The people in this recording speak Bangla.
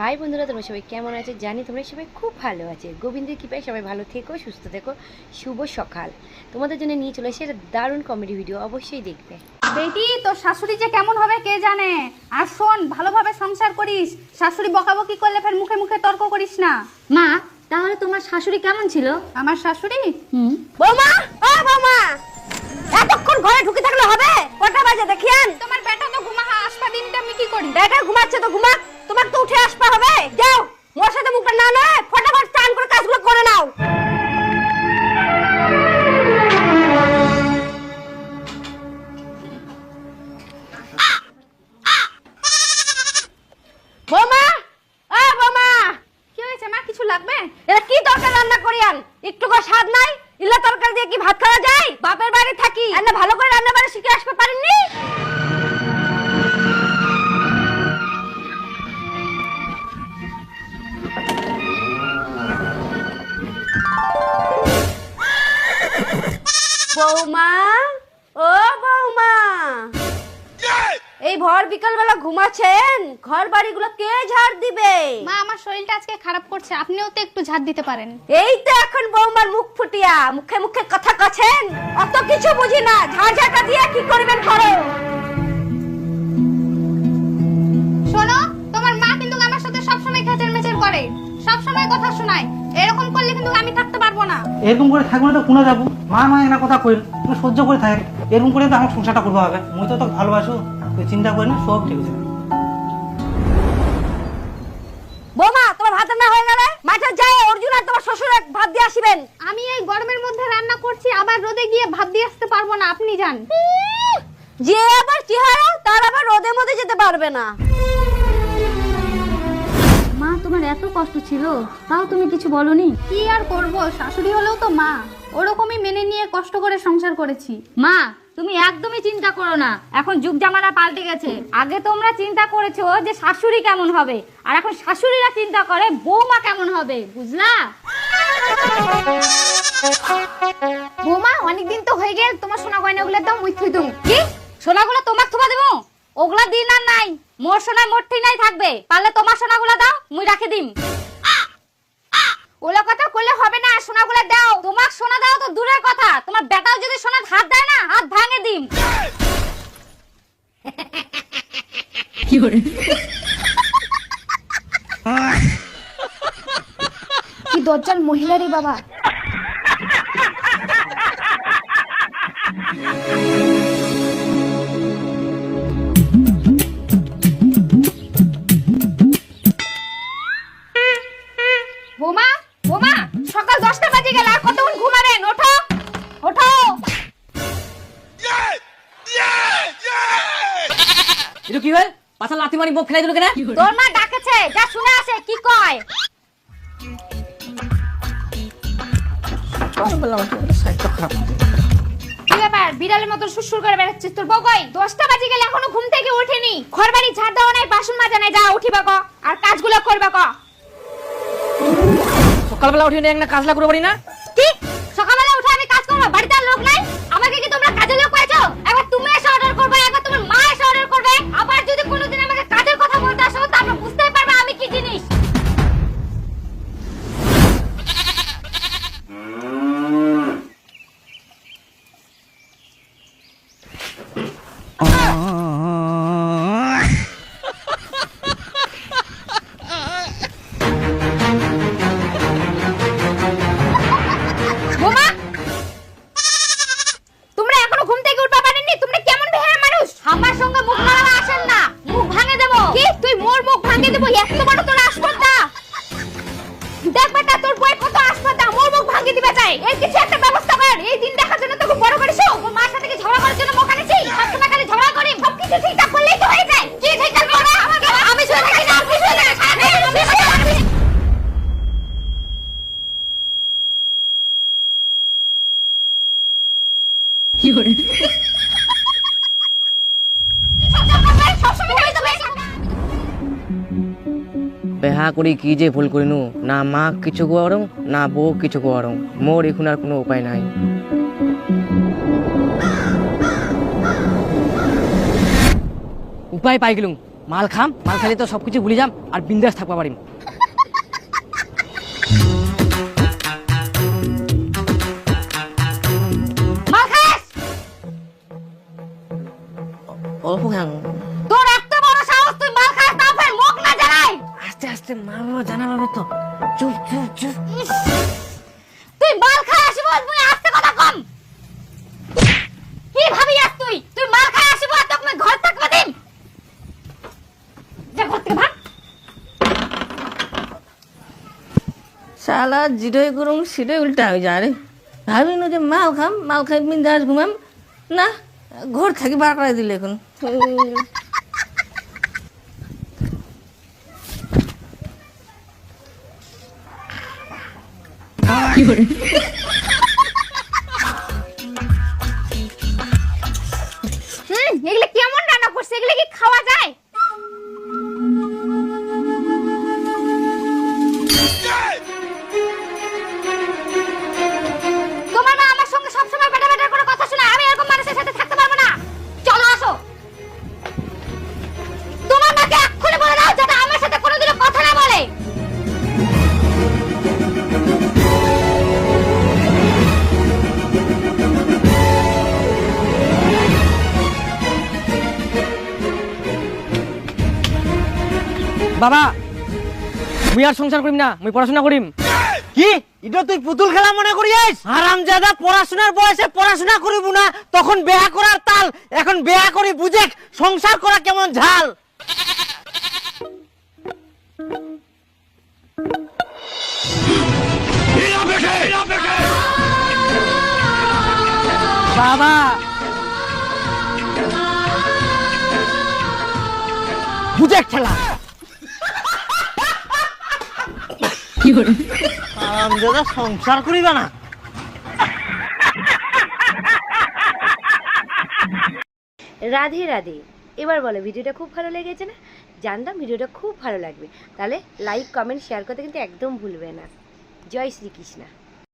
হাই বন্ধুরা তোমরা সবাই কেমন আছো? জানি তোমরা সবাই খুব ভালো আছে। গোবিন্দের কৃপায় সবাই ভালো থেকো সুস্থ থেকো। শুভ সকাল। তোমাদের জন্য নিয়ে চলে এসে দারুণ কমেডি ভিডিও অবশ্যই দেখবে বেটি তোর শাশুড়ি যে কেমন হবে কে জানে? আর শোন ভালোভাবে সংসার করিস। শাশুড়ি বকাবকি করলে ফের মুখে মুখে তর্ক করিস না। মা তাহলে তোমার শাশুড়ি কেমন ছিল? আমার শাশুড়ি? হুম। বৌমা! ও বৌমা! এতক্ষণ ঘরে ঢুকে থাকলে হবে? কটা বাজে? দেখিয়ান তোমার বেটা তো ঘুমা আসপা দিনটা আমি কি করি? বেটা ঘুমাচ্ছে তো ঘুমা তোমার তো উঠে আসতে হবে। যাও মোর সাথে মুখটা না নয় ফটাফট চান করে কাজগুলো করে নাও। ভাত খাওয়া যায়? বাপের বাড়ি থাকি। ভালো করে রান্না বাড়ি শিখে আসতে পারেননি ও বৌমা। এই ভর বিকাল বেলা ঘুমাচ্ছেন? ঘর বাড়িগুলো কে ঝাড় দিবে? মা আমার শরীরটা আজকে খারাপ করছে। আপনিও তো একটু ঝাড় দিতে পারেন। এই তো এখন বৌমার মুখ ফুটিয়া মুখে মুখে কথা কাছেন। অত কিছু বুঝি না। ঝাড় ঝাড়ঝাটা দিয়ে কি করবেন করো কিন্তু আমি থাকতে পারব না। এরকম করে থাকব না তো কোনে যাব? মা মা একটা কথা কইল তুমি সহ্য করে থাকে। এরকম করে তো আমার সংসারটা করব হবে। মুই তো তোকে ভালোবাসো তুই চিন্তা করি না সব ঠিক আছে বৌমা তোমার ভাত রান্না হয়ে গেলে? মাঠে যাই অর্জুন আর তোমার শ্বশুর এক ভাত দিয়ে আসবেন। আমি এই গরমের মধ্যে রান্না করছি আবার রোদে গিয়ে ভাত দিয়ে আসতে পারব না আপনি যান। যে আবার চেহারা তার আবার রোদের মধ্যে যেতে পারবে না। মা তোমার এত কষ্ট ছিল তাও তুমি কিছু বলনি? কি আর করব? শাশুড়ি হলেও তো মা। ওরকমই মেনে নিয়ে কষ্ট করে সংসার করেছি। মা তুমি একদমই চিন্তা করো না। এখন যুগ জামানা পাল্টে গেছে। আগে তোমরা চিন্তা করেছ যে শাশুড়ি কেমন হবে। আর এখন শাশুড়িরা চিন্তা করে বৌমা কেমন হবে বুঝলা? বৌমা অনেকদিন তো হয়ে গেল তোমার সোনা গয়নাগুলো দাও মুই থুই তুমি কি? সোনাগুলো তোমার থুবা দেবো? ওগুলা দিন আর নাই। মোর সোনায় মোর নাই থাকবে। পারলে তোমার সোনাগুলো দাও মুই রাখে দিম। ওলা কথা করলে হবে না সোনাগুলো দাও। তোমার সোনা দাও তো দূরের কথা। তোমার বেটাও যদি সোনার হাত দেয় না হাত ভাঙে দিম। কি দজ্জাল মহিলা রে বাবা। হয় লাথি মারি মুখ ফেলাই দিল কেন? তোর মা ডাকেছে যা শুনে আসে কি কয়? কি ব্যাপার? বিড়ালের মতো সুসুর করে বেড়াচ্ছিস তোর বগই দশটা বাজে গেলে এখনও ঘুম থেকে ওঠেনি। ঘর বাড়ি ঝাড় দেওয়া নাই বাসন মাজা নাই যা উঠিবা ক আর কাজগুলো করবা ক সকালবেলা উঠে একটা কাজলা করে পারি না? কি? সকালবেলা উঠে আমি কাজ করব? বাড়িতে আর লোক নাই? আমাকে কি তোমরা কাজে লোক করেছ? একবার তুমি এসে দেবো এত বড় তোর আসপর্দা দেখ বেটা, তোর বই কত আসপর্দা মোর মুখ ভাঙিয়ে দিবে চাই এর কিছু একটা ব্যবস্থা কর। এই দিন দেখার জন্য তোকে বড় করেছ ওর মার সাথে ঝগড়া করার জন্য মুখ আনেছি? সবসময় খালি ঝগড়া করি। সব কিছু ঠিকঠাক করলেই তো হয়ে যায়। কি ঠিকঠাক আমাকে আমি শুনে থাকি না, আমি শুনে থাকি আমি বেহা করি, কি যে ভুল করিনু? না মা কিছু কোয়ারম না বউ কিছু কোয়ারম মোর এখন আর কোনো উপায় নাই। উপায় পাই গেলুম। মাল খাম, মাল খালি তো সব কিছু ভুলে যাম, আর বিন্দাস থাকবা পারিম। তো। চুপ চুপ চুপ। তুই মাল খাই মুই আস্তে কথা কম। কি ভাবি আস তুই? তুই মাল খাই আসিব আর তোকে ঘর থাকবা দিম যা ঘর থেকে ভাগ। শালা করুম সেটাই উল্টা হয়ে যায় রে। ভাবি না যে মাল খাম মাল খাই বিন্দাস ঘুমাম। না ঘর থাকি বার করে দিলে এখন। হুম বাবা মুই আর সংসার করিম না মুই পড়াশোনা করিম। কি? এটা তুই পুতুল খেলা মনে করিস আরাম জাদা পড়াশোনার বয়সে পড়াশোনা করিব না তখন বেয়া করার তাল এখন বেয়া করি বুঝে সংসার করা কেমন ঝাল। বাবা বুঝে খেলা। সংসার করিবা না। রাধে রাধে। এবার বলো, ভিডিওটা খুব ভালো লেগেছে না? জানতাম ভিডিওটা খুব ভালো লাগবে। তাহলে লাইক কমেন্ট শেয়ার করতে কিন্তু একদম ভুলবে না। জয় শ্রীকৃষ্ণা।